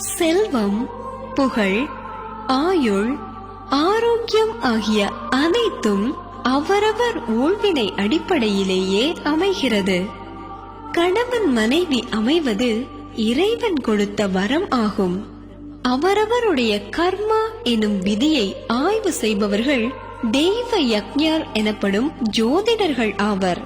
செல்வம் புகழ் ஆயுள் ஆரோக்கியம் ஆகிய அனைத்தும் அவரவர் ஊழ்வினை அடிப்படையிலேயே அமைகிறது. கணவன் மனைவி அமைவது இறைவன் கொடுத்த வரம் ஆகும். அவரவருடைய கர்மா எனும் விதியை ஆய்வு செய்பவர்கள் தெய்வ யக்ஞர் எனப்படும் ஜோதிடர்கள் ஆவர்.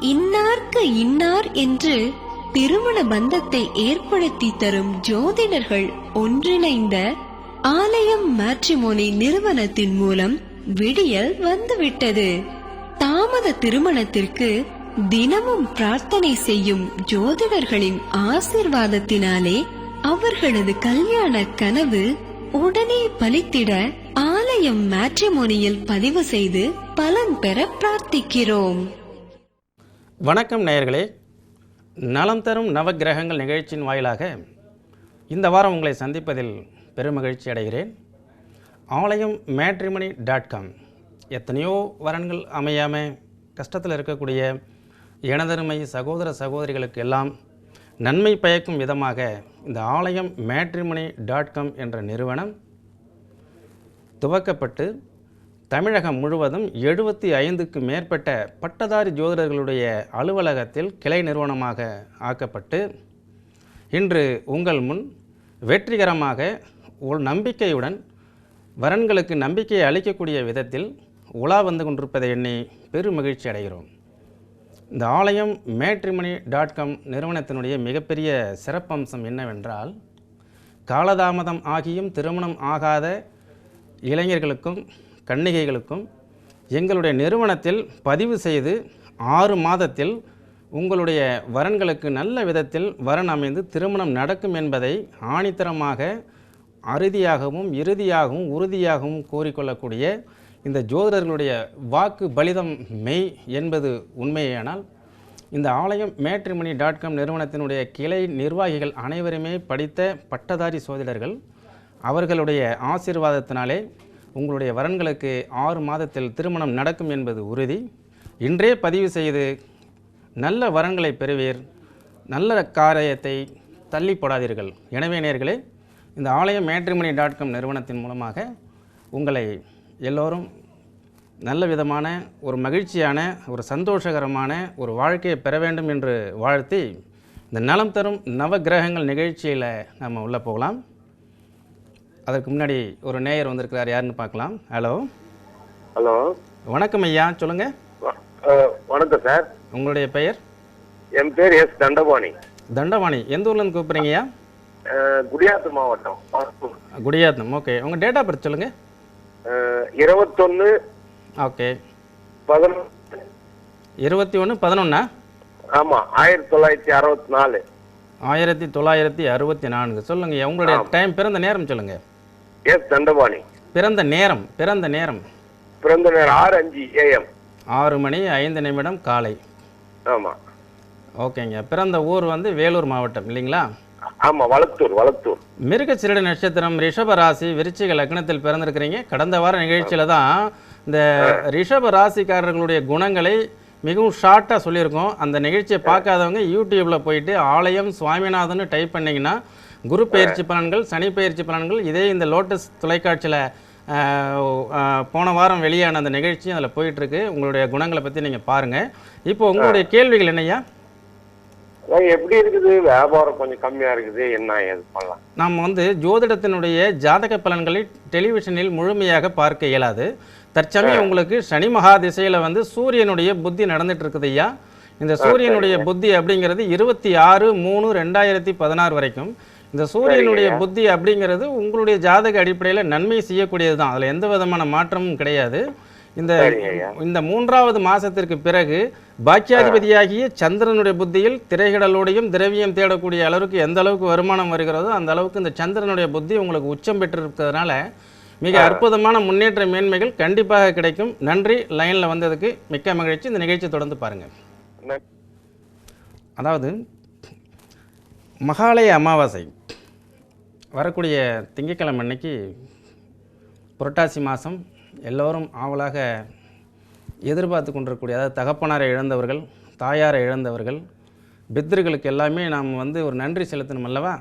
இன்னார்க்கு இன்னார் என்று திருமண பந்தத்தை ஏற்படுத்தி தரும் ஜோதிடர்கள் ஒன்றிணைந்த ஆலயம் மேட்ரிமோனி நிறுவனத்தின் மூலம் விடியல் வந்துவிட்டது. தாமத திருமணத்திற்கு தினமும் பிரார்த்தனை செய்யும் ஜோதிடர்களின் ஆசிர்வாதத்தினாலே அவர்களது கல்யாண கனவு உடனே பலித்திட ஆலயம் மேட்ரிமோனியில் பதிவு செய்து பலன் பெற பிரார்த்திக்கிறோம். வணக்கம் நேயர்களே. நலம் தரும் நவக்கிரகங்கள் நிகழ்ச்சியின் வாயிலாக இந்த வாரம் உங்களை சந்திப்பதில் பெருமகிழ்ச்சி அடைகிறேன். ஆலயம் மேட்ரிமணி டாட் காம் எத்தனையோ வரன்கள் அமையாமல் கஷ்டத்தில் இருக்கக்கூடிய எனதருமை சகோதர சகோதரிகளுக்கு எல்லாம் நன்மை பயக்கும் விதமாக இந்த ஆலயம் மேட்ரிமணி டாட் காம் என்ற நிறுவனம் துவக்கப்பட்டு தமிழகம் முழுவதும் எழுபத்தி ஐந்துக்கு மேற்பட்ட பட்டதாரி ஜோதிடர்களுடைய அலுவலகத்தில் கிளை நிறுவனமாக ஆக்கப்பட்டு இன்று உங்கள் முன் வெற்றிகரமாக ஒரு நம்பிக்கையுடன் வரன்களுக்கு நம்பிக்கையை அளிக்கக்கூடிய விதத்தில் உலா வந்து கொண்டிருப்பதை எண்ணி பெரும் மகிழ்ச்சி அடைகிறோம். இந்த ஆலயம் மேட்ரிமணி டாட் காம் நிறுவனத்தினுடைய மிகப்பெரிய சிறப்பம்சம் என்னவென்றால் காலதாமதம் ஆகியும் திருமணம் ஆகாத இளைஞர்களுக்கும் கன்னிகைகளுக்கும் எங்களுடைய நிறுவனத்தில் பதிவு செய்து ஆறு மாதத்தில் உங்களுடைய வரன்களுக்கு நல்ல விதத்தில் வரன் அமைந்து திருமணம் நடக்கும் என்பதை ஆணித்தரமாக அறுதியாகவும் இறுதியாகவும் உறுதியாகவும் கூறிக்கொள்ளக்கூடிய இந்த ஜோதிடர்களுடைய வாக்கு பலிதம் மெய் என்பது உண்மையானால் இந்த ஆலயம் மேட்ரிமணி டாட் காம் நிறுவனத்தினுடைய கிளை நிர்வாகிகள் அனைவருமே படித்த பட்டதாரி சோதிடர்கள் அவர்களுடைய ஆசீர்வாதத்தினாலே உங்களுடைய வரன்களுக்கு ஆறு மாதத்தில் திருமணம் நடக்கும் என்பது உறுதி. இன்றே பதிவு செய்து நல்ல வரன்களை பெறுவீர். நல்ல காரியத்தை தள்ளி போடாதீர்கள். எனவே நேர்களே இந்த ஆலயம் மேட்ரிமணி டாட் காம் நிறுவனத்தின் மூலமாக உங்களை எல்லோரும் நல்ல விதமான ஒரு மகிழ்ச்சியான ஒரு சந்தோஷகரமான ஒரு வாழ்க்கையை பெற வேண்டும் என்று வாழ்த்தி இந்த நலம் தரும் நவ கிரகங்கள் நிகழ்ச்சியில் நம்ம உள்ளே போகலாம். அதற்கு முன்னாடி ஒரு நேயர் வந்திருக்கிறார் யாருன்னு பார்க்கலாம். ஹலோ ஹலோ வணக்கம் ஐயா அஹ், வணக்கம் சார். உங்களுடைய பெயர்? என் பேர் எஸ் தண்டபாணி. தண்டவாணி எந்த ஊர்லேருந்து கூப்பிட்றீங்க ஐயா? அஹ், குடியாத்து மாவட்டம் குடியாத்தம் ஓகே. உங்கள் டேட் ஆஃப் பர்த் சொல்லுங்கள் அஹ், இருபத்தொன்னு ஓகே. பதினொன்று இருபத்தி ஒன்று பதினொன்னா? ஆமா ஆயிரத்தி தொள்ளாயிரத்தி அறுபத்தி நாலு. ஆயிரத்தி தொள்ளாயிரத்தி அறுபத்தி நான்கு. சொல்லுங்கள் உங்களுடைய டைம் பிறந்த நேரம் சொல்லுங்கள் எஸ் தண்டபாணி. பிறந்த நேரம் பிறந்த நேரம். பிறந்த நேரம் ஆறு அஞ்சு ஏஎம் ஆறு மணி ஐந்து நிமிடம் காலை. ஆமா. ஓகேங்க. பிறந்த ஊர் வந்து வேலூர் மாவட்டம் இல்லைங்களா? ஆமா வளத்தூர் வளத்தூர். மிருகச்சிரடு நட்சத்திரம் ரிஷப ராசி விருச்சிக லக்னத்தில் பிறந்திருக்கிறீங்க. கடந்த வார நிகழ்ச்சியில் தான் இந்த ரிஷப ராசிக்காரர்களுடைய குணங்களை மிகவும் ஷார்ட்டாக சொல்லியிருக்கோம். அந்த நிகழ்ச்சியை பார்க்காதவங்க யூடியூப்பில் போயிட்டு ஆலயம் சுவாமிநாதன் டைப் பண்ணிங்கன்னா குரு பயிற்சி பலன்கள் சனி பயிற்சி பலன்கள் இதே இந்த லோட்டஸ் தொலைக்காட்சியில் போன வாரம் வெளியான அந்த நிகழ்ச்சி அதில் போயிட்டுருக்கு உங்களுடைய குணங்களை பற்றி நீங்கள் பாருங்கள் இப்போ உங்களுடைய கேள்விகள் என்னய்யா? அதான் எப்படி இருக்குது? வியாபாரம் கொஞ்சம் கம்மியா இருக்குது. என்ன ஏது பண்ணலாம்? நாம் வந்து ஜோதிடத்தினுடைய ஜாதக பலன்களை டெலிவிஷனில் முழுமையாக பார்க்க இயலாது. தற்சமயம் உங்களுக்கு சனி மகா திசையில் வந்து சூரியனுடைய புத்தி நடந்துட்டு இருக்குது ஐயா. இந்த சூரியனுடைய புத்தி அப்படிங்கிறது இருபத்தி ஆறு மூணு ரெண்டாயிரத்தி பதினாறு வரைக்கும். இந்த சூரியனுடைய புத்தி அப்படிங்கிறது உங்களுடைய ஜாதக அடிப்படையில் நன்மை செய்யக்கூடியது தான் அதில் எந்த விதமான மாற்றமும் கிடையாது. இந்த. இந்த மூன்றாவது மாசத்திற்கு பிறகு பாக்கியாதிபதியாகிய சந்திரனுடைய புத்தியில் திரைகடலோடையும் திரவியம் தேடக்கூடிய அளவுக்கு எந்த அளவுக்கு வருமானம் வருகிறதோ அந்த அளவுக்கு இந்த சந்திரனுடைய புத்தி உங்களுக்கு உச்சம் பெற்றிருக்கிறதுனால மிக அற்புதமான முன்னேற்ற மேன்மைகள் கண்டிப்பாக கிடைக்கும். நன்றி. லைனில் வந்ததுக்கு மிக்க மகிழ்ச்சி. இந்த நிகழ்ச்சி தொடர்ந்து பாருங்கள் அதாவது மகாலய அமாவாசை. வரக்கூடிய திங்கட்கிழமை அன்னைக்கு புரட்டாசி மாதம் எல்லோரும் ஆவலாக எதிர்பார்த்து கொண்டிருக்கக்கூடிய அதாவது தகப்பனாரை இழந்தவர்கள் தாயாரை இழந்தவர்கள் பித்திருக்களுக்கு எல்லாமே நாம் வந்து ஒரு நன்றி செலுத்தணும் அல்லவா?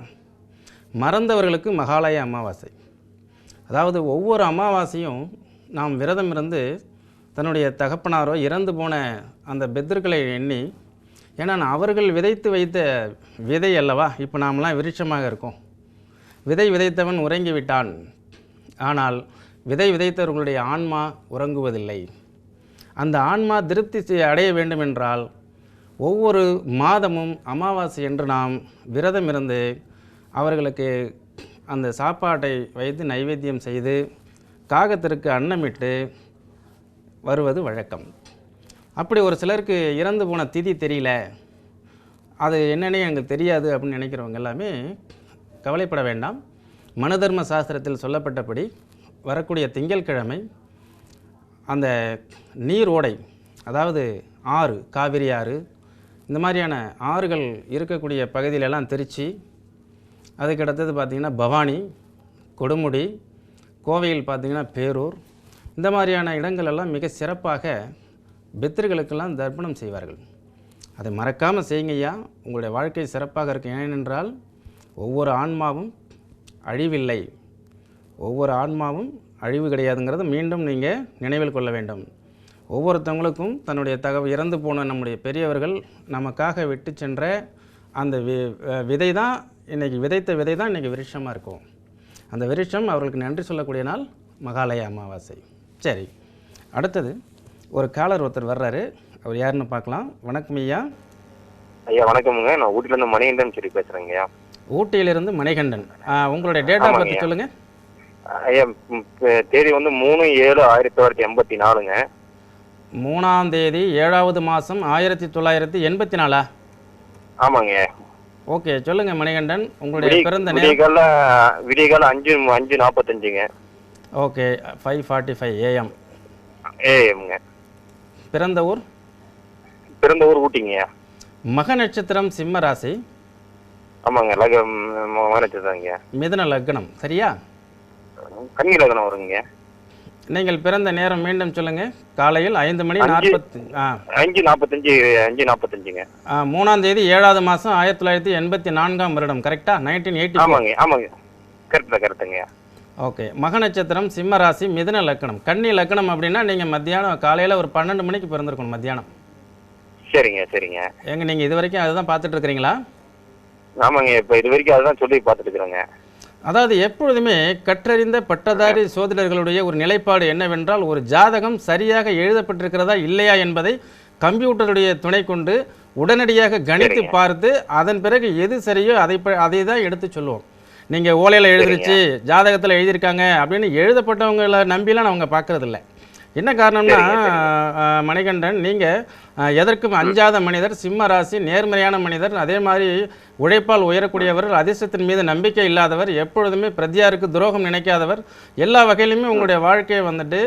மறந்தவர்களுக்கு மகாலய அமாவாசை. அதாவது ஒவ்வொரு அமாவாசையும் நாம் விரதம் இருந்து தன்னுடைய தகப்பனாரோ இறந்து போன அந்த பெத்தர்களை எண்ணி ஏன்னா அவர்கள் விதைத்து வைத்த விதை அல்லவா? இப்போ நாமெல்லாம் விருட்சமாக இருக்கோம். விதை விதைத்தவன் உறங்கி விட்டான் ஆனால் விதை விதைத்தவர்களுடைய ஆன்மா உறங்குவதில்லை. அந்த ஆன்மா திருப்தி செய்ய அடைய வேண்டுமென்றால் ஒவ்வொரு மாதமும் அமாவாசை என்று நாம் விரதம் இருந்து அவர்களுக்கு அந்த சாப்பாட்டை வைத்து நைவேத்தியம் செய்து காகத்திற்கு அன்னமிட்டு வருவது வழக்கம். அப்படி ஒரு சிலருக்கு இறந்து போன திதி தெரியல. அது என்னன்னே எங்களுக்கு தெரியாது அப்படின்னு நினைக்கிறவங்க எல்லாமே கவலைப்பட வேண்டாம். மனதர்ம சாஸ்திரத்தில் சொல்லப்பட்டபடி வரக்கூடிய திங்கட்கிழமை அந்த நீர் ஓடை அதாவது ஆறு காவிரி ஆறு இந்த மாதிரியான ஆறுகள் இருக்கக்கூடிய பகுதியிலெல்லாம் திருச்சி அதுக்கு அடுத்தது பார்த்திங்கன்னா பவானி கொடுமுடி கோவையில் பார்த்திங்கன்னா பேரூர் இந்த மாதிரியான இடங்கள் எல்லாம் மிக சிறப்பாக பித்திருக்களுக்கெல்லாம் தர்ப்பணம் செய்வார்கள். அதை மறக்காமல் செய்யுங்கய்யா உங்களுடைய வாழ்க்கை சிறப்பாக இருக்கும். ஏனென்றால் ஒவ்வொரு ஆன்மாவும் அழிவில்லை. ஒவ்வொரு ஆன்மாவும் அழிவு கிடையாதுங்கிறத மீண்டும் நீங்கள் நினைவில் கொள்ள வேண்டும். ஒவ்வொருத்தவங்களுக்கும் தன்னுடைய தகவல் இறந்து போன நம்முடைய பெரியவர்கள் நமக்காக விட்டு சென்ற அந்த வி விதை தான் இன்றைக்கி விதைத்த விதை தான் இன்றைக்கி விருட்சமாக இருக்கும். அந்த விருட்சம் அவர்களுக்கு நன்றி சொல்லக்கூடிய நாள் மகாலய அமாவாசை. சரி அடுத்தது ஒரு காலர் ஒருத்தர் வர்றாரு. அவர் யாருன்னு பார்க்கலாம். வணக்கம் ஐயா. ஐயா வணக்கமுங்க. நான் ஊட்டிலேருந்து மணிகண்டன் சொல்லி பேசுகிறேங்கய்யா ஊட்டியிலிருந்து மணிகண்டன். உங்களுடைய டேட்டா பற்றி ஆமாங்கய்யா. சொல்லுங்கள் ஐயா. தேதி வந்து மூணு ஏழு ஆயிரத்தி தொள்ளாயிரத்தி எண்பத்தி நாலுங்க. மூணாம் தேதி ஏழாவது மாதம் ஆயிரத்தி தொள்ளாயிரத்தி எண்பத்தி நாலா? ஆமாங்க. ஓகே சொல்லுங்க மணிகண்டன். உங்களுடைய பிறந்த நேரம் விடியகால விடியகால அஞ்சு அஞ்சு நாற்பத்தஞ்சுங்க okay five forty five AM ஏஎம்ங்க பிறந்த ஊர்? பிறந்த ஊர் ஊட்டிங்கய்யா மக நட்சத்திரம் சிம்ம ராசி? ஆமாங்க லக மகனச்சுதாங்க மிதுன லக்னம் சரியா? கன்னி லக்னம் வருங்க நீங்கள் பிறந்த நேரம் மீண்டும் சொல்லுங்க. காலையில் ஐந்து மணி. நாற்பத்தி அஞ்சு நாற்பத்தஞ்சு அஞ்சு நாற்பத்தஞ்சுங்க. மூணாம் தேதி ஏழாவது மாதம் ஆயிரத்தி தொள்ளாயிரத்தி எண்பத்தி நான்காம் வருடம். கரெக்டா நைன்டீன் எயிட்டி ஆமாங்க ஆமாங்க. கரெக்ட் தான் கரெக்டுங்க ஓகே. மக நட்சத்திரம் சிம்ம ராசி மிதுன லக்னம். கன்னி லக்னம் அப்படின்னா நீங்கள் மத்தியானம் காலையில் ஒரு பன்னெண்டு மணிக்கு பிறந்திருக்கணும் மத்தியானம். சரிங்க சரிங்க. எங்க நீங்கள் இது வரைக்கும் அதுதான் பார்த்துட்டு இருக்கிறீங்களா? ஆமாங்க இப்போ இது வரைக்கும் அதுதான் சொல்லி பார்த்துட்டு இருக்கிறேங்க. அதாவது எப்பொழுதுமே கற்றறிந்த பட்டதாரி சோதரர்களுடைய ஒரு நிலைப்பாடு என்னவென்றால் ஒரு ஜாதகம் சரியாக எழுதப்பட்டிருக்கிறதா இல்லையா என்பதை கம்ப்யூட்டருடைய துணை கொண்டு உடனடியாக கணித்து. பார்த்து அதன் பிறகு எது சரியோ அதை ப- அதை தான் எடுத்து சொல்லுவோம். நீங்கள் ஓலையில் எழுதிருச்சு ஜாதகத்தில் எழுதியிருக்காங்க அப்படின்னு எழுதப்பட்டவங்களை நம்பிலாம் அவங்க பார்க்கறதில்ல. என்ன காரணம்னா மணிகண்டன் நீங்கள் எதற்கும் அஞ்சாத மனிதர் சிம்ம ராசி நேர்மறையான மனிதர் அதே மாதிரி உழைப்பால் உயரக்கூடியவர் அதிர்ஷ்டத்தின் மீது நம்பிக்கை இல்லாதவர் எப்பொழுதுமே பிரதியாருக்கு துரோகம் நினைக்காதவர் எல்லா வகையிலுமே உங்களுடைய வாழ்க்கையை வந்துட்டு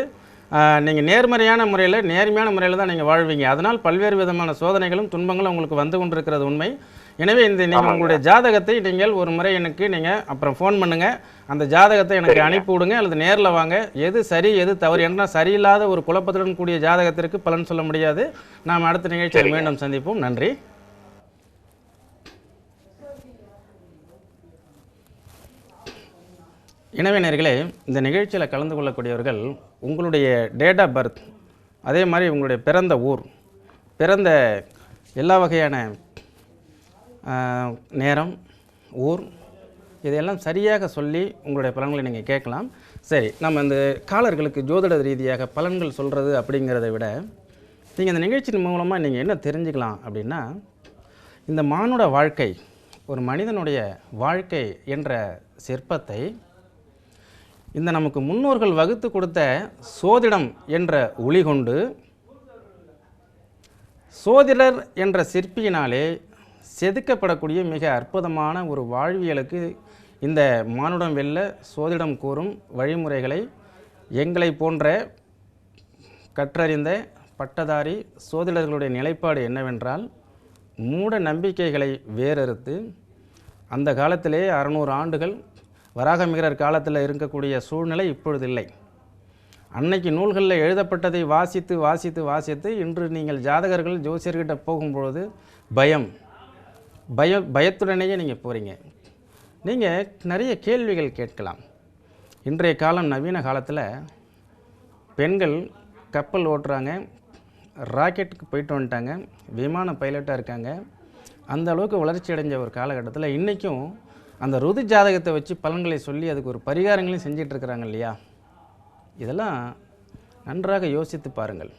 நீங்கள் நேர்மறையான முறையில் நேர்மையான முறையில் தான் நீங்கள் வாழ்வீங்க. அதனால் பல்வேறு விதமான சோதனைகளும் துன்பங்களும் உங்களுக்கு வந்து கொண்டிருக்கிறது உண்மை. எனவே இந்த நீங்கள். உங்களுடைய ஜாதகத்தை நீங்கள் ஒரு முறை எனக்கு நீங்கள் அப்புறம் ஃபோன் பண்ணுங்கள் அந்த ஜாதகத்தை எனக்கு. அனுப்பி விடுங்க அல்லது நேரில் வாங்க. எது சரி எது தவறு என்ற சரியில்லாத ஒரு குழப்பத்துடன் கூடிய ஜாதகத்திற்கு பலன் சொல்ல முடியாது. நாம் அடுத்த நிகழ்ச்சியில். மீண்டும் சந்திப்போம். நன்றி. எனவே நேர்களே இந்த நிகழ்ச்சியில் கலந்து கொள்ளக்கூடியவர்கள் உங்களுடைய டேட் ஆஃப் பர்த் அதே மாதிரி உங்களுடைய பிறந்த ஊர் பிறந்த எல்லா வகையான நேரம் ஊர் இதையெல்லாம் சரியாக சொல்லி உங்களுடைய பலன்களை நீங்கள் கேட்கலாம். சரி நம்ம இந்த காலர்களுக்கு ஜோதிட ரீதியாக பலன்கள் சொல்கிறது அப்படிங்கிறத விட நீங்கள் இந்த நிகழ்ச்சியின் மூலமாக நீங்கள் என்ன தெரிஞ்சுக்கலாம் அப்படின்னா இந்த மானுட வாழ்க்கை ஒரு மனிதனுடைய வாழ்க்கை என்ற சிற்பத்தை இந்த நமக்கு முன்னோர்கள் வகுத்து கொடுத்த சோதிடம் என்ற ஒளி கொண்டு சோதிடர் என்ற சிற்பியினாலே செதுக்கப்படக்கூடிய மிக அற்புதமான ஒரு வாழ்வியலுக்கு இந்த மானுடம் வெல்ல சோதிடம் கூறும் வழிமுறைகளை எங்களை போன்ற கற்றறிந்த பட்டதாரி சோதிடர்களுடைய நிலைப்பாடு என்னவென்றால் மூட நம்பிக்கைகளை வேறறுத்து அந்த காலத்திலே அறநூறு ஆண்டுகள் வராகமிகரர் காலத்தில் இருக்கக்கூடிய சூழ்நிலை இப்பொழுது இல்லை அன்னைக்கு நூல்களில் எழுதப்பட்டதை வாசித்து வாசித்து வாசித்து இன்று நீங்கள் ஜாதகர்கள் ஜோசியர்கிட்ட போகும்பொழுது பயம். பய பயத்துடனேயே நீங்கள் போகிறீங்க நீங்கள் நிறைய கேள்விகள் கேட்கலாம். இன்றைய காலம் நவீன காலத்தில் பெண்கள் கப்பல் ஓட்டுறாங்க ராக்கெட்டுக்கு போயிட்டு வந்துட்டாங்க விமான பைலட்டாக இருக்காங்க. அந்த அளவுக்கு வளர்ச்சி அடைஞ்ச ஒரு காலகட்டத்தில் இன்றைக்கும் அந்த ருதி ஜாதகத்தை வச்சு பலன்களை சொல்லி அதுக்கு ஒரு பரிகாரங்களையும் செஞ்சிட்டு இருக்கிறாங்க இல்லையா? இதெல்லாம் நன்றாக யோசித்து பாருங்கள்.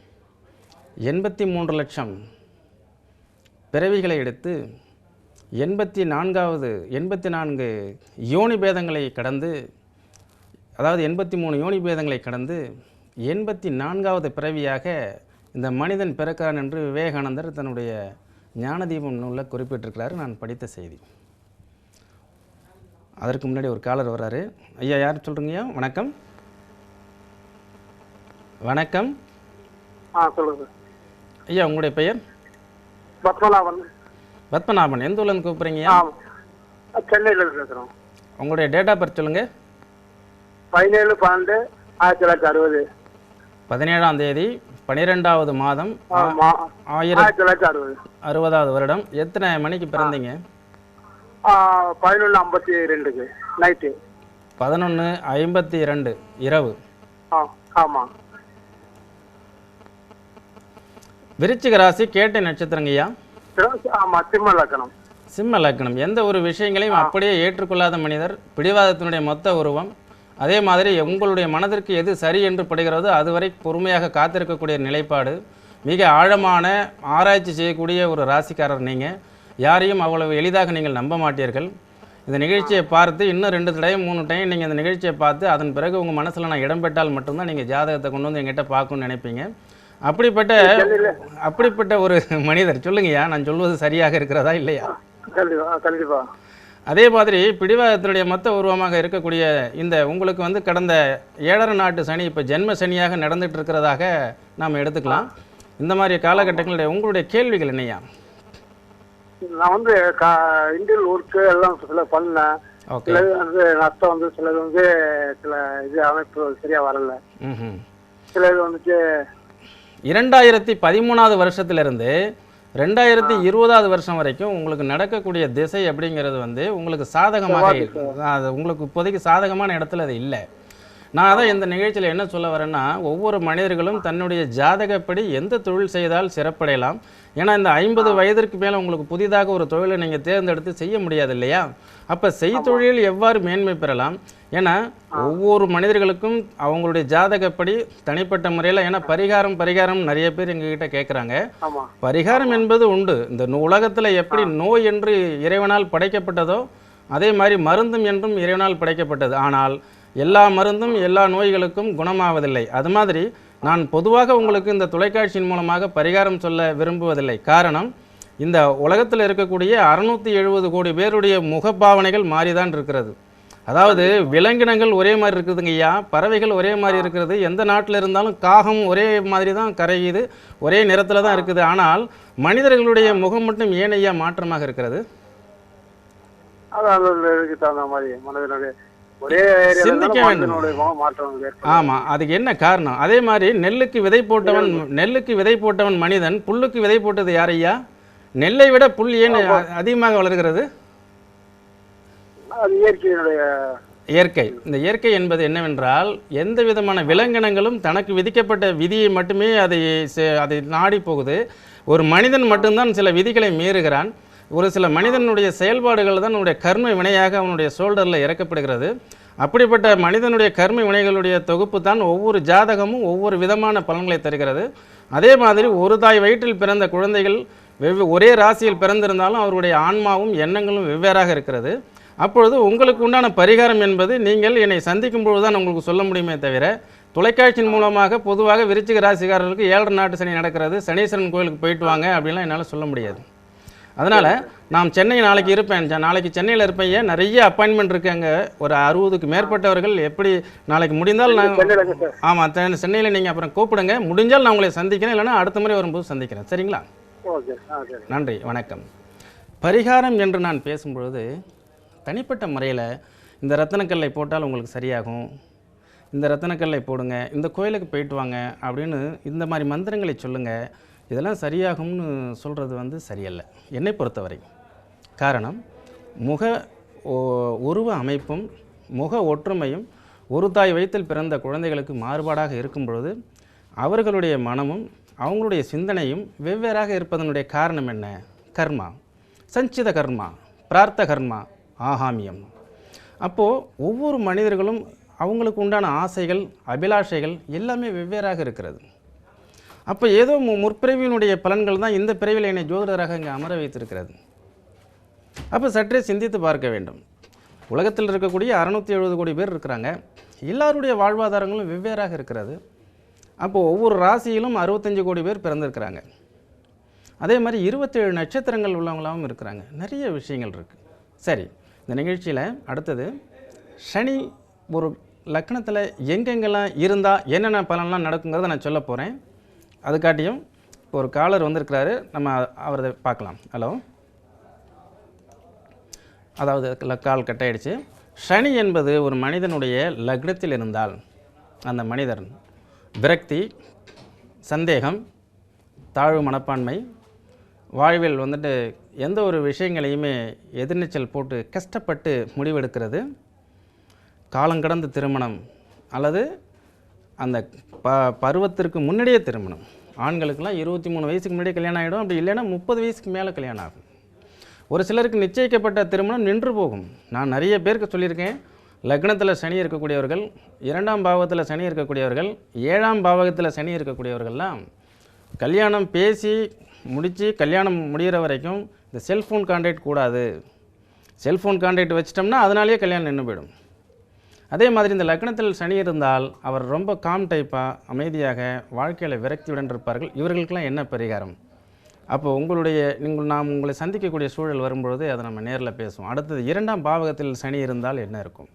எண்பத்தி மூன்று லட்சம் பிறவிகளை எடுத்து எண்பத்தி நான்காவது எண்பத்தி நான்கு யோனி பேதங்களை கடந்து அதாவது எண்பத்தி மூணு யோனி பேதங்களை கடந்து எண்பத்தி நான்காவது பிறவியாக இந்த மனிதன் பிறக்கிறான் என்று விவேகானந்தர் தன்னுடைய ஞானதீபம் நூலில் குறிப்பிட்டிருக்கிறார். நான் படித்த செய்தி. அதற்கு முன்னாடி ஒரு காலர் வர்றாரு. ஐயா யார் சொல்கிறீங்கய்யா வணக்கம். வணக்கம். ஆ சொல்லுங்க ஐயா உங்களுடைய பெயர்? பத்மநாபன். பத்மநாபன். எந்த ஊர்லேருந்து கூப்பிட்றீங்கய்யா சென்னையில் இருக்கிறோம் உங்களுடைய டேட் ஆஃப் பர்த் சொல்லுங்கள் பதினேழு பன்னெண்டு ஆயிரத்தி தொள்ளாயிரத்தி அறுபது. பதினேழாம் தேதி பன்னிரெண்டாவது மாதம் ஆயிரத்தி தொள்ளாயிரத்தி அறுபது. அறுபதாவது வருடம். எத்தனை மணிக்கு பிறந்தீங்க? பதினொன்று ஐம்பத்தி ரெண்டுக்கு நைட்டு பதினொன்று ஐம்பத்தி இரண்டு இரவு. ஆ ஆமாம் விருச்சிக ராசி கேட்டை நட்சத்திரங்கய்யா ஆமாம் சிம்ம லக்கணம். சிம்ம லக்னம் எந்த ஒரு விஷயங்களையும் அப்படியே ஏற்றுக்கொள்ளாத மனிதர் பிடிவாதத்தினுடைய மொத்த உருவம். அதே மாதிரி உங்களுடைய மனதிற்கு எது சரி என்று படுகிறதோ அதுவரை பொறுமையாக காத்திருக்கக்கூடிய நிலைப்பாடு. மிக ஆழமான ஆராய்ச்சி செய்யக்கூடிய ஒரு ராசிக்காரர் நீங்கள் யாரையும் அவ்வளவு எளிதாக நீங்கள் நம்ப மாட்டீர்கள். இந்த நிகழ்ச்சியை பார்த்து இன்னும் ரெண்டு டைம் மூணு டைம் நீங்கள் இந்த நிகழ்ச்சியை பார்த்து அதன் பிறகு உங்கள் மனசில் நான் இடம் பெற்றால் மட்டும்தான் நீங்கள் ஜாதகத்தை கொண்டு வந்து எங்கிட்ட பார்க்கணும்னு நினைப்பீங்க. அப்படிப்பட்ட அப்படிப்பட்ட ஒரு மனிதர் சொல்லுங்கய்யா நான் சொல்வது சரியாக இருக்கிறதா இல்லையா? கண்டிப்பா அதே மாதிரி பிடிவாதத்தினுடைய மொத்த உருவமாக இருக்கக்கூடிய இந்த உங்களுக்கு வந்து கடந்த ஏழரை நாட்டு சனி இப்போ ஜென்ம சனியாக நடந்துட்டு இருக்கிறதாக நாம் எடுத்துக்கலாம். இந்த மாதிரி காலகட்டங்களுடைய உங்களுடைய கேள்விகள் என்னையா நான் வந்து கா இந்தியன் ஒர்க்கு எல்லாம் சில பண்ணேன். சிலது வந்து நஷ்டம் வந்து சிலது வந்து சில இது அமைப்பு சரியா வரல. சிலது வந்துட்டு இரண்டாயிரத்தி பதிமூணாவது வருஷத்திலிருந்து ரெண்டாயிரத்தி இருபதாவது வருஷம் வரைக்கும் உங்களுக்கு நடக்கக்கூடிய திசை அப்படிங்கிறது வந்து உங்களுக்கு சாதகமாக இருக்கு. அது உங்களுக்கு இப்போதைக்கு சாதகமான இடத்துல அது இல்லை. நான் அதான் இந்த நிகழ்ச்சியில் என்ன சொல்ல வரேன்னா ஒவ்வொரு மனிதர்களும் தன்னுடைய ஜாதகப்படி எந்த தொழில் செய்தால் சிறப்படையலாம்? ஏன்னா இந்த ஐம்பது வயதிற்கு மேலே உங்களுக்கு புதிதாக ஒரு தொழிலை நீங்கள் தேர்ந்தெடுத்து செய்ய முடியாது இல்லையா? அப்போ செய்தொழில் எவ்வாறு மேன்மை பெறலாம்? ஏன்னா ஒவ்வொரு மனிதர்களுக்கும் அவங்களுடைய ஜாதகப்படி தனிப்பட்ட முறையில் ஏன்னா பரிகாரம் பரிகாரம் நிறைய பேர் எங்ககிட்ட கேட்குறாங்க பரிகாரம் என்பது உண்டு. இந்த உலகத்துல எப்படி நோய் என்று இறைவனால் படைக்கப்பட்டதோ அதே மாதிரி மருந்தும் என்றும் இறைவனால் படைக்கப்பட்டது. ஆனால் எல்லா மருந்தும் எல்லா நோய்களுக்கும் குணமாவதில்லை. அது மாதிரி நான் பொதுவாக உங்களுக்கு இந்த தொலைக்காட்சியின் மூலமாக பரிகாரம் சொல்ல விரும்புவதில்லை. காரணம் இந்த உலகத்தில் இருக்கக்கூடிய அறுநூத்தி எழுபது கோடி பேருடைய முகபாவனைகள் மாறிதான் இருக்கிறது. அதாவது விலங்கினங்கள் ஒரே மாதிரி இருக்குதுங்க ஐயா. பறவைகள் ஒரே மாதிரி இருக்கிறது. எந்த நாட்டில் இருந்தாலும் காகம் ஒரே மாதிரி தான் கரையுது. ஒரே நிறத்தில் தான் இருக்குது. ஆனால் மனிதர்களுடைய முகம் மட்டும் ஏன் ஐயா மாற்றமாக இருக்கிறது. அதான் தகுந்த மாதிரி மனிதனுடைய சிந்திக்க வேண்டும். ஆமாம் அதுக்கு என்ன காரணம்? அதே மாதிரி நெல்லுக்கு விதை போட்டவன் நெல்லுக்கு விதை போட்டவன் மனிதன் புல்லுக்கு விதை போட்டது யார் ஐயா? நெல்லை விட புல் ஏன் அதிகமாக வளர்கிறது? இயற்கை. இந்த இயற்கை என்பது என்னவென்றால் எந்த விதமான விலங்கினங்களும் தனக்கு விதிக்கப்பட்ட விதியை மட்டுமே அதை அதை நாடி போகுது. ஒரு மனிதன் மட்டும்தான் சில விதிகளை மீறுகிறான். ஒரு சில மனிதனுடைய செயல்பாடுகள் தான் அவனுடைய கர்ம வினையாக அவனுடைய ஷோல்டரில் இறக்கப்படுகிறது. அப்படிப்பட்ட மனிதனுடைய கர்ம வினைகளுடைய தொகுப்பு தான் ஒவ்வொரு ஜாதகமும் ஒவ்வொரு விதமான பலன்களை தருகிறது. அதே மாதிரி ஒரு தாய் வயிற்றில் பிறந்த குழந்தைகள் வெவ்வே ஒரே ராசியில் பிறந்திருந்தாலும் அவருடைய ஆன்மாவும் எண்ணங்களும் வெவ்வேறாக இருக்கிறது. அப்பொழுது உங்களுக்கு உண்டான பரிகாரம் என்பது நீங்கள் என்னை சந்திக்கும் பொழுது தான் உங்களுக்கு சொல்ல முடியுமே தவிர தொலைக்காட்சியின் மூலமாக பொதுவாக விருச்சிக ராசிக்காரர்களுக்கு ஏழரை நாட்டு சனி நடக்கிறது. சனீஸ்வரன் கோயிலுக்கு போயிட்டு வாங்க அப்படின்லாம் என்னால் சொல்ல முடியாது. அதனால் நான் சென்னை நாளைக்கு இருப்பேன். நாளைக்கு சென்னையில் இருப்பேன். ஏன்? நிறைய அப்பாயின்மெண்ட் இருக்கு அங்கே. ஒரு அறுபதுக்கு மேற்பட்டவர்கள் எப்படி நாளைக்கு முடிந்தால் நான் ஆமாம் சென்னையில் நீங்கள் அப்புறம் கூப்பிடுங்க. முடிஞ்சால் நான் உங்களை சந்திக்கிறேன். இல்லைன்னா அடுத்த முறை வரும்போது சந்திக்கிறேன். சரிங்களா? நன்றி. வணக்கம். பரிகாரம் என்று நான் பேசும்பொழுது தனிப்பட்ட முறையில் இந்த ரத்தனக்கல்லை போட்டால் உங்களுக்கு சரியாகும். இந்த ரத்தனக்கல்லை போடுங்க. இந்த கோயிலுக்கு போயிட்டு வாங்க அப்படின்னு இந்த மாதிரி மந்திரங்களை சொல்லுங்கள் இதெல்லாம் சரியாகும்னு சொல்கிறது வந்து சரியல்ல. என்னை பொறுத்தவரை. காரணம் முக உருவ அமைப்பும் முக ஒற்றுமையும் ஒரு தாய் வயிற்றில் பிறந்த குழந்தைகளுக்கு மாறுபாடாக இருக்கும் பொழுது அவர்களுடைய மனமும் அவங்களுடைய சிந்தனையும் வெவ்வேறாக இருப்பதனுடைய காரணம் என்ன? கர்மா. சஞ்சித கர்மா பிரார்த்த கர்மா ஆகாமியம். அப்போது ஒவ்வொரு மனிதர்களும் அவங்களுக்கு உண்டான ஆசைகள் அபிலாஷைகள் எல்லாமே வெவ்வேறாக இருக்கிறது. அப்போ ஏதோ மு- முற்பிறவியினுடைய பலன்கள் தான் இந்த பிறவியில் என்னை ஜோதிடராக இங்கே அமர வைத்திருக்கிறது. அப்போ சற்றே சிந்தித்து பார்க்க வேண்டும். உலகத்தில் இருக்கக்கூடிய அறநூற்றி எழுபது கோடி பேர் இருக்கிறாங்க. எல்லாருடைய வாழ்வாதாரங்களும் வெவ்வேறாக இருக்கிறது. அப்போது ஒவ்வொரு ராசியிலும் அறுபத்தஞ்சு கோடி பேர் பிறந்திருக்கிறாங்க. அதே மாதிரி இருபத்தேழு நட்சத்திரங்கள் உள்ளவங்களாகவும் இருக்கிறாங்க. நிறைய விஷயங்கள் இருக்குது சரி இந்த நிகழ்ச்சியில் அடுத்தது சனி ஒரு லக்னத்தில் எங்கெங்கெல்லாம் இருந்தால் என்னென்ன பலன்லாம் நடக்குங்கிறத நான் சொல்ல போகிறேன் அதுக்காட்டியும் இப்போ ஒரு காலர் வந்திருக்கிறாரு. நம்ம அவரை பார்க்கலாம். ஹலோ அதாவது ல- கால் கட் ஆயிடுச்சு. சனி என்பது ஒரு மனிதனுடைய லக்னத்தில் இருந்தால் அந்த மனிதன் விரக்தி சந்தேகம் தாழ்வு மனப்பான்மை வாழ்வில் வந்துட்டு எந்த ஒரு விஷயங்களையுமே எதிர்நீச்சல் போட்டு கஷ்டப்பட்டு முடிவெடுக்கிறது. காலங்கடந்த திருமணம் அல்லது அந்த ப பருவத்திற்கு முன்னாடியே திருமணம். ஆண்களுக்கெல்லாம் இருபத்தி மூணு வயசுக்கு முன்னாடியே கல்யாணம் ஆகிடும் அப்படி இல்லைன்னா முப்பது வயசுக்கு மேலே கல்யாணம் ஆகும். ஒரு சிலருக்கு நிச்சயிக்கப்பட்ட திருமணம் நின்று போகும். நான் நிறைய பேருக்கு சொல்லியிருக்கேன். லக்னத்தில் சனி இருக்கக்கூடியவர்கள் இரண்டாம் பாவத்தில் சனி இருக்கக்கூடியவர்கள் ஏழாம் பாவகத்தில் சனி இருக்கக்கூடியவர்கள்லாம் கல்யாணம் பேசி முடித்து கல்யாணம் முடிகிற வரைக்கும் இந்த செல்ஃபோன் கான்டாக்ட் கூடாது. செல்ஃபோன் கான்டாக்ட் வச்சிட்டோம்னா அதனாலேயே கல்யாணம் நின்று போயிடும். அதே மாதிரி இந்த லக்னத்தில் சனி இருந்தால் அவர் ரொம்ப காம் டைப்பாக அமைதியாக வாழ்க்கையில் விரக்தியுடன் இருப்பார்கள். இவர்களுக்கெல்லாம் என்ன பரிகாரம்? அப்போ உங்களுடைய நீங்கள் நாம் உங்களை சந்திக்கக்கூடிய சூழல் வரும்பொழுது அதை நம்ம நேரில் பேசுவோம். அடுத்தது இரண்டாம் பாவகத்தில் சனி இருந்தால் என்ன இருக்கும்?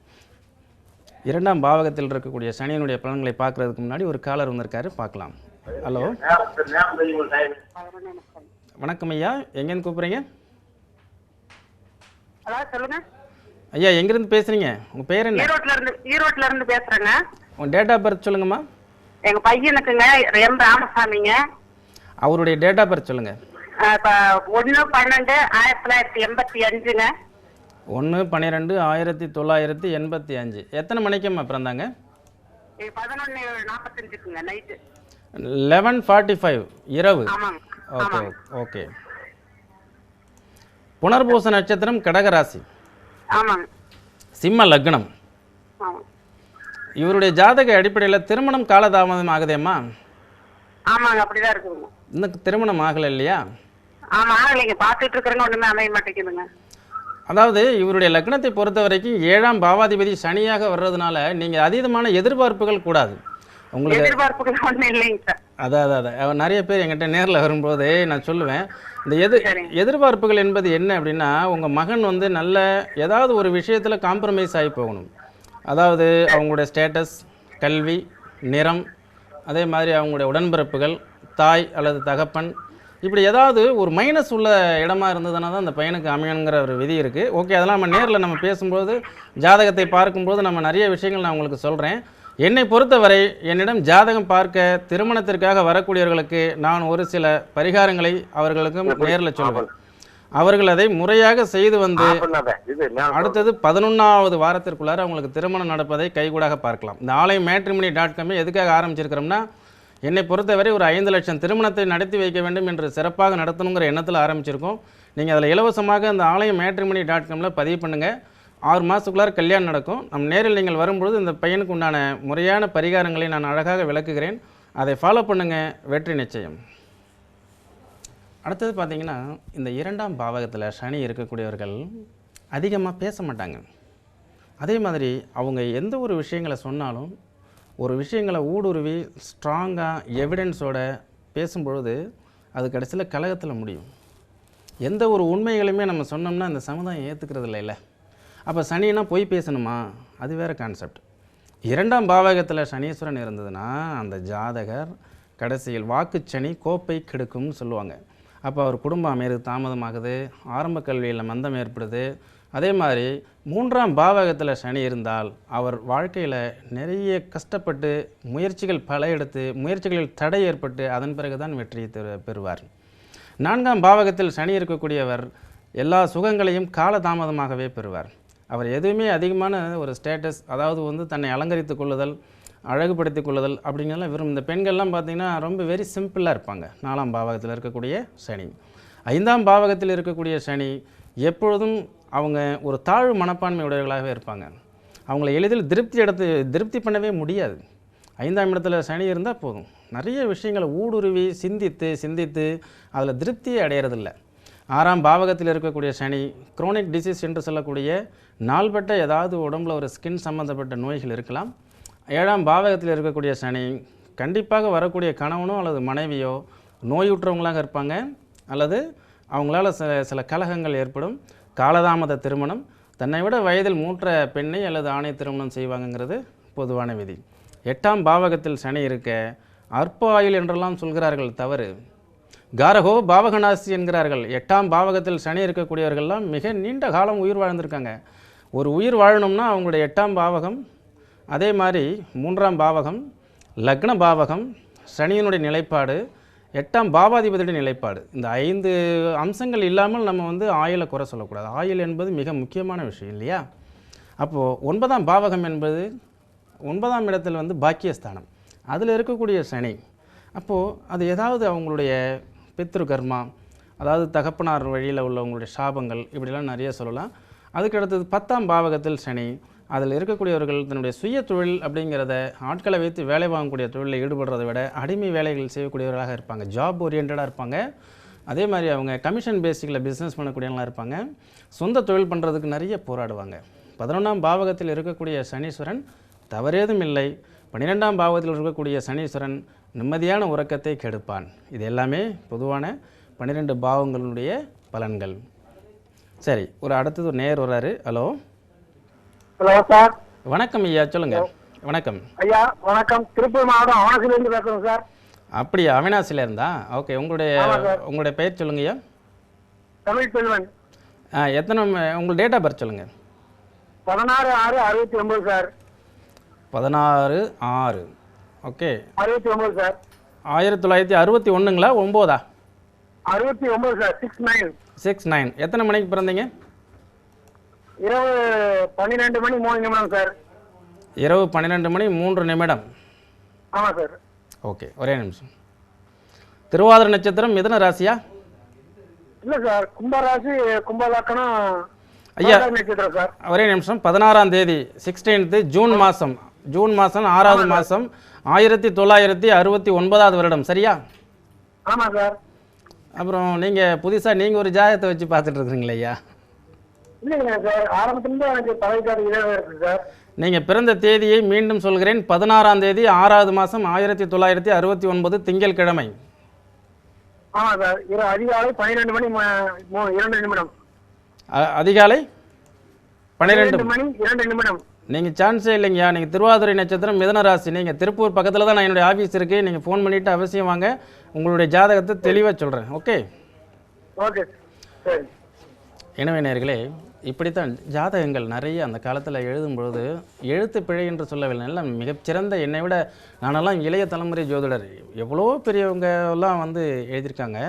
இரண்டாம் பாவகத்தில் இருக்கக்கூடிய சனியினுடைய பலன்களை பார்க்கறதுக்கு முன்னாடி ஒரு காலர் வந்திருக்காரு பார்க்கலாம். ஹலோ வணக்கம் ஐயா. எங்கேருந்து கூப்பிட்றீங்க? ஐயா எங்கேருந்து பேசுகிறீங்க உங்கள் பேர் என்ன? ஈரோட்ல இருந்து ஈரோட்ல இருந்து பேசுறேங்க. உங்கள் டேட் ஆஃப் பர்த் சொல்லுங்கம்மா. எங்க பையனுக்குங்க எம் ராமசாமிங்க. அவருடைய டேட் ஆஃப் பர்த் இப்ப ஒண்ணு பன்னெண்டு ஆயிரத்தி தொள்ளாயிரத்தி எண்பத்தி அஞ்சுங்க. ஒன்று பன்னிரெண்டு ஆயிரத்தி தொள்ளாயிரத்தி எண்பத்தி அஞ்சு. எத்தனை மணிக்கம்மா பிறந்தாங்க? பதினொன்னு நாற்பத்தஞ்சுக்குங்க நைட்டு லெவன் ஃபார்ட்டி ஃபைவ் இரவு ஓகே ஓகே புனர்பூச நட்சத்திரம் கடகராசி. ஆமாங்க. சிம்ம லக்னம். இவருடைய ஜாதக அடிப்படையில் திருமணம் காலதாமதம் ஆகுதேம்மா? ஆமாங்க அப்படிதான் இருக்குதுங்க. இன்னும் திருமணம் ஆகலை இல்லையா? ஆமா ஆகலைங்க பாத்துட்டு இருக்கிறவங்க ஒண்ணுமே அமைய மாட்டேங்குதுங்க. அதாவது இவருடைய லக்னத்தை பொறுத்த வரைக்கும் ஏழாம் பாவாதிபதி சனியாக வர்றதுனால நீங்கள் அதீதமான எதிர்பார்ப்புகள் கூடாது. உங்களுக்கு எதிர்பார்ப்புகள் ஒண்ணும் இல்லைங்க சார். அதான் அதான் அதான். நிறைய பேர் என்கிட்ட நேரில் வரும்போது நான் சொல்லுவேன். இந்த எது சரிங்க. எதிர்பார்ப்புகள் என்பது என்ன அப்படின்னா உங்கள் மகன் வந்து நல்ல ஏதாவது ஒரு விஷயத்தில் காம்ப்ரமைஸ் ஆகி போகணும். அதாவது அவங்களுடைய ஸ்டேட்டஸ் கல்வி நிறம் அதே மாதிரி அவங்களுடைய உடன்பிறப்புகள் தாய் அல்லது தகப்பன் இப்படி ஏதாவது ஒரு மைனஸ் உள்ள இடமா இருந்ததுனா தான் அந்த பையனுக்கு அமையணுங்கிற ஒரு விதி இருக்குது ஓகே அதெல்லாம் நம்ம நேரில் நம்ம பேசும்போது ஜாதகத்தை பார்க்கும்போது நம்ம நிறைய விஷயங்கள் நான் உங்களுக்கு சொல்கிறேன் என்னை பொறுத்தவரை என்னிடம் ஜாதகம் பார்க்க திருமணத்திற்காக வரக்கூடியவர்களுக்கு நான் ஒரு சில பரிகாரங்களை அவர்களுக்கும் நேரில் சொல்வேன் அவர்கள் அதை முறையாக செய்து வந்து அடுத்தது பதினொன்றாவது வாரத்திற்குள்ளார அவங்களுக்கு திருமணம் நடப்பதை கைகூடாக பார்க்கலாம். இந்த ஆலயம் மேட்ரிமணி டாட் காமே எதுக்காக ஆரம்பிச்சிருக்கிறோம்னா என்னை பொறுத்தவரை ஒரு ஐந்து லட்சம் திருமணத்தை நடத்தி வைக்க வேண்டும் என்று சிறப்பாக நடத்தணுங்கிற எண்ணத்தில் ஆரம்பிச்சிருக்கோம். நீங்கள் அதில் இலவசமாக அந்த ஆலயம் மேட்ரிமணி டாட் காமில் பதிவு பண்ணுங்கள் ஆறு மாதத்துக்குள்ளார கல்யாணம் நடக்கும். நம் நேரில் நீங்கள் வரும்பொழுது இந்த பையனுக்கு உண்டான முறையான பரிகாரங்களை நான் அழகாக விளக்குகிறேன். அதை ஃபாலோ பண்ணுங்கள் வெற்றி நிச்சயம். அடுத்தது பார்த்தீங்கன்னா இந்த இரண்டாம் பாவகத்தில் சனி இருக்கக்கூடியவர்கள் அதிகமாக பேச மாட்டாங்க. அதே மாதிரி அவங்க எந்த ஒரு விஷயங்களை சொன்னாலும் ஒரு விஷயங்களை ஊடுருவி ஸ்ட்ராங்காக எவிடன்ஸோட பேசும்பொழுது அது கடைசியில் கழகத்தில் முடியும். எந்த ஒரு உண்மைகளையுமே நம்ம சொன்னோம்னா இந்த சமுதாயம் ஏற்றுக்கிறது இல்லை. அப்போ சனினா பொய் பேசணுமா? அது வேறு கான்செப்ட் இரண்டாம் பாவகத்தில் சனீஸ்வரன் இருந்ததுன்னா அந்த ஜாதகர் கடைசியில் வாக்குச்சனி கோப்பை கெடுக்கும்னு சொல்லுவாங்க. அப்போ அவர் குடும்பம் அமையிறது தாமதமாகுது ஆரம்ப கல்வியில் மந்தம் ஏற்படுது. அதே மாதிரி மூன்றாம் பாவகத்தில் சனி இருந்தால் அவர் வாழ்க்கையில் நிறைய கஷ்டப்பட்டு முயற்சிகள் பல எடுத்து முயற்சிகளில் தடை ஏற்பட்டு அதன் பிறகு தான் வெற்றியை பெறு- பெறுவார். நான்காம் பாவகத்தில் சனி இருக்கக்கூடியவர் எல்லா சுகங்களையும் காலதாமதமாகவே பெறுவார். அவர் எதுவுமே அதிகமான ஒரு ஸ்டேட்டஸ் அதாவது வந்து தன்னை அலங்கரித்து கொள்ளுதல் அழகுபடுத்தி கொள்ளுதல் அப்படிங்கிறதெல்லாம் விரும்பும் இந்த பெண்கள்லாம் பார்த்தீங்கன்னா ரொம்ப வெரி சிம்பிளாக இருப்பாங்க. நாலாம் பாவகத்தில் இருக்கக்கூடிய சனி. ஐந்தாம் பாவகத்தில் இருக்கக்கூடிய சனி எப்பொழுதும் அவங்க ஒரு தாழ்வு மனப்பான்மை உடையவர்களாகவே இருப்பாங்க. அவங்கள எளிதில் திருப்தி எடுத்து திருப்தி பண்ணவே முடியாது. ஐந்தாம் இடத்துல சனி இருந்தால் போதும். நிறைய விஷயங்களை ஊடுருவி சிந்தித்து சிந்தித்து அதில் திருப்தியே அடையிறதில்ல. ஆறாம் பாவகத்தில் இருக்கக்கூடிய சனி குரோனிக் டிசீஸ் என்று சொல்லக்கூடிய நாள்பட்ட ஏதாவது உடம்புல ஒரு ஸ்கின் சம்மந்தப்பட்ட நோய்கள் இருக்கலாம். ஏழாம் பாவகத்தில் இருக்கக்கூடிய சனி கண்டிப்பாக வரக்கூடிய கணவனோ அல்லது மனைவியோ நோயுற்றவங்களாக இருப்பாங்க. அல்லது அவங்களால சில சில கலகங்கள் ஏற்படும். காலதாமத திருமணம். தன்னை விட வயதில் மூற்ற பெண்ணை அல்லது ஆணை திருமணம் செய்வாங்கங்கிறது பொதுவான விதி. எட்டாம் பாவகத்தில் சனி இருக்க அற்ப ஆயுள் என்றெல்லாம் சொல்கிறார்கள் தவறு. காரகோ பாவகநாசி என்கிறார்கள். எட்டாம் பாவகத்தில் சனி இருக்கக்கூடியவர்கள்லாம் மிக நீண்ட காலம் உயிர் வாழ்ந்திருக்காங்க. ஒரு உயிர் வாழணும்னா அவங்களுடைய எட்டாம் பாவகம் அதே மாதிரி மூன்றாம் பாவகம் லக்ன பாவகம் சனியினுடைய நிலைப்பாடு எட்டாம் பாவாதிபதியுடைய நிலைப்பாடு. இந்த ஐந்து அம்சங்கள் இல்லாமல் நம்ம வந்து ஆயிலை குறை சொல்லக்கூடாது. ஆயுள் என்பது மிக முக்கியமான விஷயம் இல்லையா? அப்போது ஒன்பதாம் பாவகம் என்பது ஒன்பதாம் இடத்தில் வந்து பாக்கியஸ்தானம். அதில் இருக்கக்கூடிய சனி. அப்போது அது ஏதாவது அவங்களுடைய பித்ரு கர்மா அதாவது தகப்பனார் வழியில் உள்ளவங்களுடைய சாபங்கள் இப்படிலாம் நிறைய சொல்லலாம். அதுக்கு அடுத்தது பத்தாம் பாவகத்தில் சனி. அதில் இருக்கக்கூடியவர்கள் தன்னுடைய சுய தொழில் அப்படிங்கிறத ஆட்களை வைத்து வேலை வாங்கக்கூடிய தொழிலில் ஈடுபடுறதை விட அடிமை வேலைகள் செய்யக்கூடியவர்களாக இருப்பாங்க. ஜாப் ஓரியன்டாக இருப்பாங்க. அதே மாதிரி அவங்க கமிஷன் பேசிக்கில் பிஸ்னஸ் பண்ணக்கூடியவங்களாக இருப்பாங்க. சொந்த தொழில் பண்ணுறதுக்கு நிறைய போராடுவாங்க. பதினொன்றாம் பாவகத்தில் இருக்கக்கூடிய சனீஸ்வரன் தவறேதும் இல்லை. பன்னிரெண்டாம் பாவத்தில் இருக்கக்கூடிய சனீஸ்வரன் நிம்மதியான உறக்கத்தை கெடுப்பான். இது எல்லாமே பொதுவான பன்னிரெண்டு பாவங்களுடைய பலன்கள். சரி ஒரு அடுத்தது ஒரு நேர் வர்றாரு. ஹலோ. Hello sir. வணக்கம் ஐயா சொல்லுங்க. வணக்கம். ஐயா வணக்கம். திருப்பூர் மாவட்டம் அவனசிலிருந்து பேசுறேன் சார். அப்படியா? அவினாசியில் இருந்தா? ஓகே உங்களுடைய உங்களுடைய பெயர் சொல்லுங்க ஐயா. தமிழ் செல்வன். ஆ, எத்தனை உங்கள் டேட் ஆஃப் பர்த் சொல்லுங்க. பதினாறு ஆறு அறுபத்தி ஒன்பது சார். பதினாறு ஆறு. ஓகே. அறுபத்தி ஒன்பது சார். ஆயிரத்தி தொள்ளாயிரத்தி அறுபத்தி ஒன்றுங்களா ஒம்போதா? அறுபத்தி ஒன்பது sir. Six nine six nine எத்தனை மணிக்கு பிறந்தீங்க? இரவு பன்னிரெண்டு மணி மூணு நிமிடம் சார். இரவு பன்னிரெண்டு மணி மூன்று நிமிடம். ஆமாம் சார். ஓகே ஒரே நிமிஷம். திருவாதிரை நட்சத்திரம் மிதுன ராசியா? இல்லை சார். கும்பராசி கும்பலக்கணம் ஐயா. நட்சத்திரம் சார். ஒரே நிமிஷம். பதினாறாம் தேதி சிக்ஸ்டீன்த்து ஜூன் மாதம் ஜூன் மாதம் ஆறாவது மாதம் ஆயிரத்தி தொள்ளாயிரத்தி அறுபத்தி ஒன்பதாவது வருடம். சரியா? ஆமாம் சார். அப்புறம் நீங்கள் புதுசாக நீங்கள் ஒரு ஜாதகத்தை வச்சு பார்த்துட்டு இருக்கிறீங்களே ஐயா? இல்லைங்க சார் ஆரம்பத்துலேருந்து எனக்கு இதாக இருக்குது சார். நீங்கள் பிறந்த தேதியை மீண்டும் சொல்கிறேன். பதினாறாம் தேதி ஆறாவது மாதம் ஆயிரத்தி தொள்ளாயிரத்தி அறுபத்தி ஒன்பது திங்கட்கிழமை. ஆமாம் சார் இரவு அதிகாலை பன்னிரெண்டு மணி இரண்டு நிமிடம். அதிகாலை பன்னிரெண்டு மணி இரண்டு நிமிடம். நீங்கள் சான்ஸே இல்லைங்கய்யா. நீங்கள் திருவாதிரை நட்சத்திரம் மிதன ராசி. நீங்கள் திருப்பூர் பக்கத்தில் தான் நான் என்னுடைய ஆஃபீஸ் இருக்குது நீங்கள் ஃபோன் பண்ணிவிட்டு அவசியம் வாங்க. உங்களுடைய ஜாதகத்தை தெளிவாக சொல்கிறேன் ஓகே? ஓகே. எனவே நேர்களே இப்படித்தான் ஜாதகங்கள் நிறைய அந்த காலத்தில் எழுதும் பொழுது எழுத்து பிழை என்று சொல்லவில்லை. எல்லாம் மிகச்சிறந்த என்னை விட நானெல்லாம் இளைய தலைமுறை ஜோதிடர். எவ்வளோ பெரியவங்க எல்லாம் வந்து எழுதியிருக்காங்க.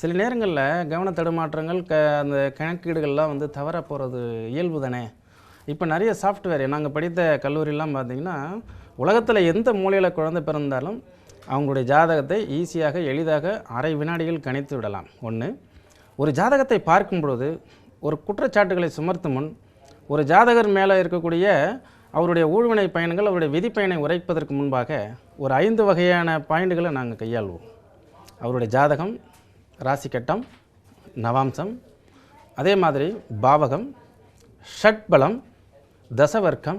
சில நேரங்களில் கவன தடுமாற்றங்கள் க அந்த கணக்கீடுகள்லாம் வந்து தவற போகிறது இயல்பு தானே இப்போ நிறைய சாஃப்ட்வேர் நாங்கள் படித்த கல்லூரியெல்லாம் பார்த்திங்கன்னா உலகத்தில் எந்த மூலையில் குழந்தை பிறந்தாலும் அவங்களுடைய ஜாதகத்தை ஈஸியாக எளிதாக அரை வினாடிகள் கணித்து விடலாம். ஒன்று ஒரு ஜாதகத்தை பார்க்கும்பொழுது ஒரு குற்றச்சாட்டுகளை சுமர்த்தும் முன் ஒரு ஜாதகர் மேலே இருக்கக்கூடிய அவருடைய ஊழ்வினை பயன்கள் அவருடைய விதிப்பயனை உரைப்பதற்கு முன்பாக ஒரு ஐந்து வகையான பாயிண்ட்களை நாங்கள் கையாள்வோம். அவருடைய ஜாதகம் ராசி கட்டம் நவாம்சம் அதே மாதிரி பாவகம் ஷட்பலம் தசவர்க்கம்.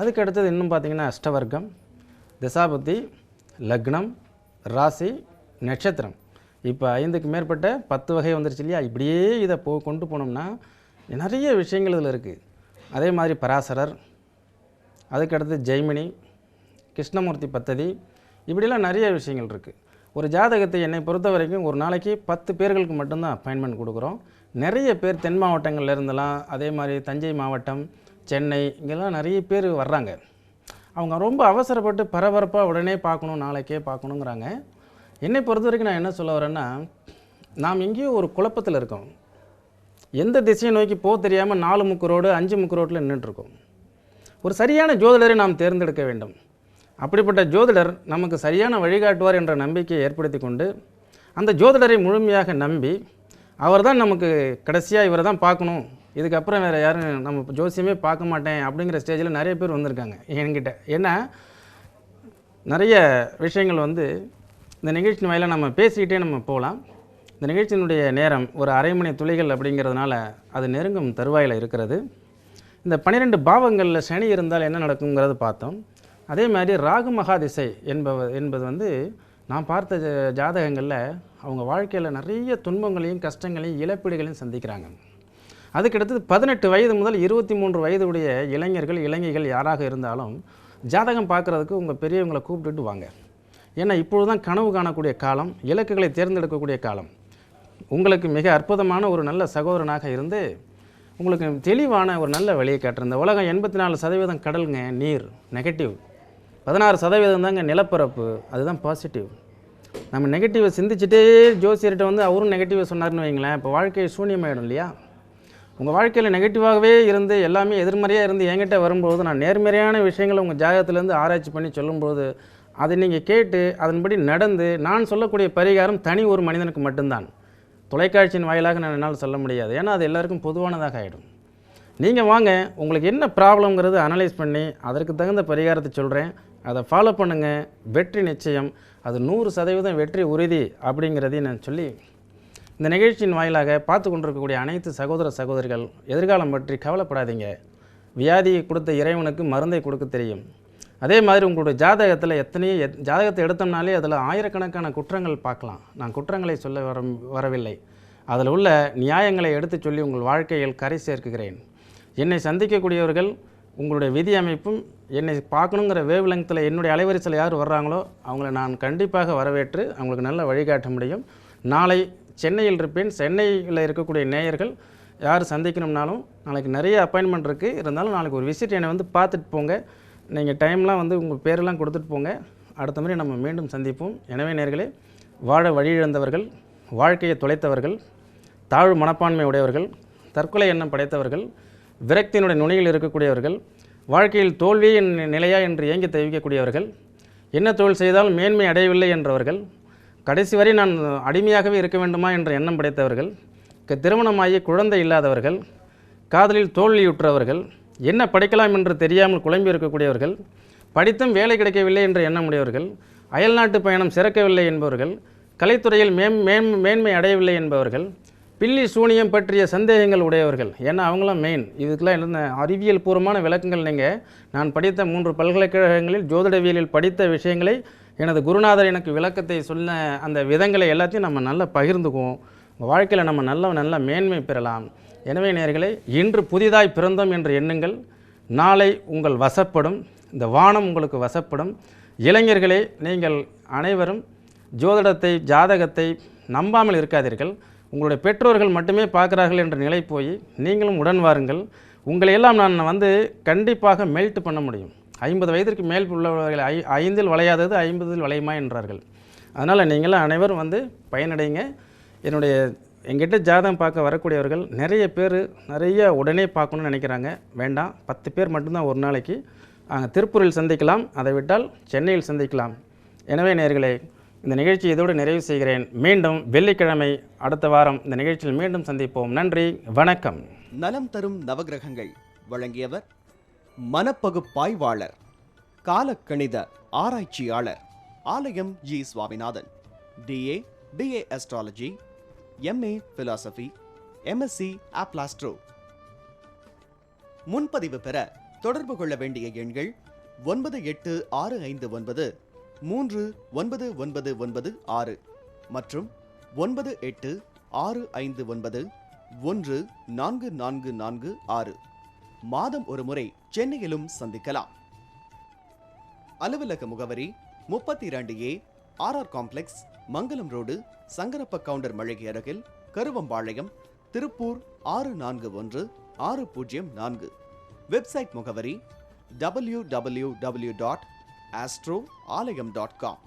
அதுக்கு அடுத்தது இன்னும் பார்த்தீங்கன்னா அஷ்டவர்க்கம் தசாபதி லக்னம் ராசி நட்சத்திரம். இப்போ ஐந்துக்கு மேற்பட்ட பத்து வகை வந்துருச்சு இல்லையா? இப்படியே இதை போ கொண்டு போனோம்னா நிறைய விஷயங்கள் இதில் இருக்குது அதே மாதிரி பராசரர் அதுக்கடுத்து ஜெய்மினி கிருஷ்ணமூர்த்தி பத்ததி இப்படிலாம் நிறைய விஷயங்கள் இருக்குது ஒரு ஜாதகத்தை என்னை பொறுத்த வரைக்கும் ஒரு நாளைக்கு பத்து பேர்களுக்கு மட்டும்தான் அப்பாயின்மெண்ட் கொடுக்குறோம். நிறைய பேர் தென் மாவட்டங்கள்லேருந்தெல்லாம் அதே மாதிரி தஞ்சை மாவட்டம் சென்னை இங்கெல்லாம் நிறைய பேர் வர்றாங்க. அவங்க ரொம்ப அவசரப்பட்டு பரபரப்பாக உடனே பார்க்கணும் நாளைக்கே பார்க்கணுங்கிறாங்க. என்னை பொறுத்த வரைக்கும் நான் என்ன சொல்ல வரேன்னா நாம் எங்கேயோ ஒரு குழப்பத்தில் இருக்கோம். எந்த திசையை நோக்கி போக தெரியாமல் நாலு முக்கு ரோடு அஞ்சு முக்கு ரோட்டில் நின்றுட்டுருக்கோம் ஒரு சரியான ஜோதிடரை நாம் தேர்ந்தெடுக்க வேண்டும். அப்படிப்பட்ட ஜோதிடர் நமக்கு சரியான வழிகாட்டுவார் என்ற நம்பிக்கையை ஏற்படுத்தி கொண்டு அந்த ஜோதிடரை முழுமையாக நம்பி அவர் தான் நமக்கு கடைசியாக இவரை தான் பார்க்கணும். இதுக்கப்புறம் வேறு யாரும் நம்ம ஜோசியமே பார்க்க மாட்டேன் அப்படிங்கிற ஸ்டேஜில் நிறைய பேர் வந்திருக்காங்க. என்கிட்ட. ஏன்னா நிறைய விஷயங்கள் வந்து இந்த நிகழ்ச்சியின் வாயிலாக நம்ம பேசிக்கிட்டே நம்ம போகலாம். இந்த நிகழ்ச்சியினுடைய நேரம் ஒரு அரை மணி துளிகள் அப்படிங்கிறதுனால அது நெருங்கும் தருவாயில் இருக்கிறது. இந்த பன்னிரெண்டு பாவங்களில் சனி இருந்தால் என்ன நடக்குங்கிறது பார்த்தோம். அதே மாதிரி ராகு மகாதிசை என்பவ என்பது வந்து நான் பார்த்த ஜாதகங்களில் அவங்க வாழ்க்கையில் நிறைய துன்பங்களையும் கஷ்டங்களையும் இழப்பீடுகளையும் சந்திக்கிறாங்க. அதுக்கடுத்தது பதினெட்டு வயது முதல் இருபத்தி மூன்று வயதுடைய இளைஞர்கள் இளைஞர்கள் யாராக இருந்தாலும் ஜாதகம் பார்க்குறதுக்கு உங்கள் பெரியவங்களை கூப்பிட்டுட்டு வாங்க. ஏன்னா இப்பொழுது தான் கனவு காணக்கூடிய காலம் இலக்குகளை தேர்ந்தெடுக்கக்கூடிய காலம். உங்களுக்கு மிக அற்புதமான ஒரு நல்ல சகோதரனாக இருந்து உங்களுக்கு தெளிவான ஒரு நல்ல வழியை காட்டுற இந்த உலகம் எண்பத்தி நாலு சதவீதம் கடலுங்க நீர் நெகட்டிவ் பதினாறு சதவீதம் தாங்க நிலப்பரப்பு அதுதான் பாசிட்டிவ் நம்ம நெகட்டிவை சிந்திச்சுட்டே ஜோசியர்கிட்ட வந்து அவரும் நெகட்டிவை சொன்னார்னு வைங்களேன் இப்போ வாழ்க்கை சூன்யமாயிடும் இல்லையா? உங்கள் வாழ்க்கையில் நெகட்டிவாகவே இருந்து எல்லாமே எதிர்மறையாக இருந்து என்கிட்ட வரும்போது நான் நேர்மறையான விஷயங்களை உங்கள் ஜாதகத்துலேருந்து ஆராய்ச்சி பண்ணி சொல்லும்போது அதை நீங்கள் கேட்டு அதன்படி நடந்து நான் சொல்லக்கூடிய பரிகாரம் தனி ஒரு மனிதனுக்கு மட்டும்தான். தொலைக்காட்சியின் வாயிலாக நான் என்னால் சொல்ல முடியாது. ஏன்னா அது எல்லாருக்கும் பொதுவானதாக ஆகிடும் நீங்கள் வாங்க உங்களுக்கு என்ன ப்ராப்ளம்ங்கிறது அனலைஸ் பண்ணி அதற்கு தகுந்த பரிகாரத்தை சொல்கிறேன் அதை ஃபாலோ பண்ணுங்கள் வெற்றி நிச்சயம். அது நூறு சதவீதம் வெற்றி உறுதி அப்படிங்கிறதையும் நான் சொல்லி இந்த நிகழ்ச்சியின் வாயிலாக பார்த்து கொண்டிருக்கக்கூடிய அனைத்து சகோதர சகோதரிகள் எதிர்காலம் பற்றி கவலைப்படாதீங்க. வியாதியை கொடுத்த இறைவனுக்கு மருந்தை கொடுக்க தெரியும். அதே மாதிரி உங்களுடைய ஜாதகத்தில் எத்தனையோ எத் ஜாதகத்தை எடுத்தோம்னாலே அதில் ஆயிரக்கணக்கான குற்றங்கள் பார்க்கலாம். நான் குற்றங்களை சொல்ல வர வரவில்லை. அதில் உள்ள நியாயங்களை எடுத்துச் சொல்லி உங்கள் வாழ்க்கையில் கரை சேர்க்குகிறேன். என்னை சந்திக்கக்கூடியவர்கள் உங்களுடைய விதி அமைப்பும் என்னை பார்க்கணுங்கிற வேவ் லெங்த்தில் என்னுடைய அலைவரிசையில் யார் வர்றாங்களோ அவங்கள நான் கண்டிப்பாக வரவேற்று அவங்களுக்கு நல்ல வழிகாட்ட முடியும். நாளை சென்னையில் இருப்பேன். சென்னையில் இருக்கக்கூடிய நேயர்கள் யார் சந்திக்கணும்னாலும் நாளைக்கு நிறைய அப்பாயின்மெண்ட் இருக்குது இருந்தாலும் நாளைக்கு ஒரு விசிட் என்னை வந்து பார்த்துட்டு போங்க. நீங்கள் டைம்லாம் வந்து உங்கள் பேரெல்லாம் கொடுத்துட்டு போங்க. அடுத்த முறை நம்ம மீண்டும் சந்திப்போம். எனவே நேர்களே வாழ வழியிழந்தவர்கள் வாழ்க்கையை தொலைத்தவர்கள் தாழ்வு மனப்பான்மை உடையவர்கள் தற்கொலை எண்ணம் படைத்தவர்கள் விரக்தியினுடைய நுனியில் இருக்கக்கூடியவர்கள் வாழ்க்கையில் தோல்வி நிலையா என்று ஏங்கி தவிக்கக்கூடியவர்கள் என்ன தொழில் செய்தால் மேன்மை அடையவில்லை என்றவர்கள் கடைசி வரை நான் அடிமையாகவே இருக்க வேண்டுமா என்ற எண்ணம் படைத்தவர்கள் திருமணமாகி குழந்தை இல்லாதவர்கள் காதலில் தோல்வியுற்றவர்கள் என்ன படிக்கலாம் என்று தெரியாமல் குழம்பி இருக்கக்கூடியவர்கள் படித்தும் வேலை கிடைக்கவில்லை என்ற எண்ணம் உடையவர்கள் அயல்நாட்டு பயணம் சிறக்கவில்லை என்பவர்கள் கலைத்துறையில் மேம் மேம் மேன்மை அடையவில்லை என்பவர்கள் பில்லி சூனியம் பற்றிய சந்தேகங்கள் உடையவர்கள். ஏன்னா அவங்களாம் மெயின் இதுக்கெல்லாம் என்ன அறிவியல் பூர்வமான விளக்கங்கள் நீங்கள் நான் படித்த மூன்று பல்கலைக்கழகங்களில் ஜோதிடவியலில் படித்த விஷயங்களை எனது குருநாதர் எனக்கு விளக்கத்தை சொன்ன அந்த விதங்களை எல்லாத்தையும் நம்ம நல்லா பகிர்ந்துக்குவோம். வாழ்க்கையில் நம்ம நல்ல நல்ல மேன்மை பெறலாம். எனவே நேர்களை இன்று புதிதாய் பிறந்தோம் என்று எண்ணுங்கள். நாளை உங்கள் வசப்படும். இந்த வானம் உங்களுக்கு வசப்படும். இளைஞர்களே நீங்கள் அனைவரும் ஜோதிடத்தை ஜாதகத்தை நம்பாமல் இருக்காதீர்கள். உங்களுடைய பெற்றோர்கள் மட்டுமே பார்க்குறார்கள் என்ற நிலை போய் நீங்களும் உடன் வாருங்கள். உங்களையெல்லாம் நான் வந்து கண்டிப்பாக மெல்ட் பண்ண முடியும். ஐம்பது வயதிற்கு மேல் உள்ளவர்கள் ஐ ஐந்தில் வளையாதது ஐம்பதில் வளையுமா என்றார்கள். அதனால் நீங்களும் அனைவரும் வந்து பயனடைங்க. என்னுடைய எங்கிட்ட ஜாதகம் பார்க்க வரக்கூடியவர்கள் நிறைய பேர் நிறைய உடனே பார்க்கணும்னு நினைக்கிறாங்க. வேண்டாம் பத்து பேர் மட்டும்தான் ஒரு நாளைக்கு. அங்கே திருப்பூரில் சந்திக்கலாம். அதை விட்டால் சென்னையில் சந்திக்கலாம். எனவே நேர்களே இந்த நிகழ்ச்சி இதோடு நிறைவு செய்கிறேன். மீண்டும் வெள்ளிக்கிழமை அடுத்த வாரம் இந்த நிகழ்ச்சியில் மீண்டும் சந்திப்போம். நன்றி வணக்கம். நலம் தரும் நவகிரகங்கள். வழங்கியவர் மனப்பகுப்பாய்வாளர் காலக்கணித ஆராய்ச்சியாளர் Aalayam G. Swaminathan DA BA astrology MA philosophy MSc ஆப்லாஸ்ட்ரோ முன்பதிவு பெற தொடர்பு கொள்ள வேண்டிய எண்கள் ஒன்பது எட்டு ஆறு ஐந்து ஒன்பது மூன்று ஒன்பது ஒன்பது ஒன்பது ஆறு மற்றும் ஒன்பது எட்டு ஆறு ஐந்து ஒன்பது ஒன்று நான்கு நான்கு நான்கு ஆறு. மாதம் ஒரு முறை சென்னையிலும் சந்திக்கலாம். அலுவலக முகவரி முப்பத்தி இரண்டு A RR complex Mangalam road Sankarappa Gounder மளிகை அருகில் கருவம்பாளையம் திருப்பூர் ஆறு நான்கு ஒன்று ஆறு பூஜ்ஜியம் நான்கு. வெப்சைட் முகவரி W W W dot astro Aalayam dot com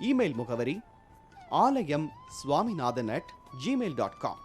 email முகவரி Aalayam Swaminathan at Gmail dot com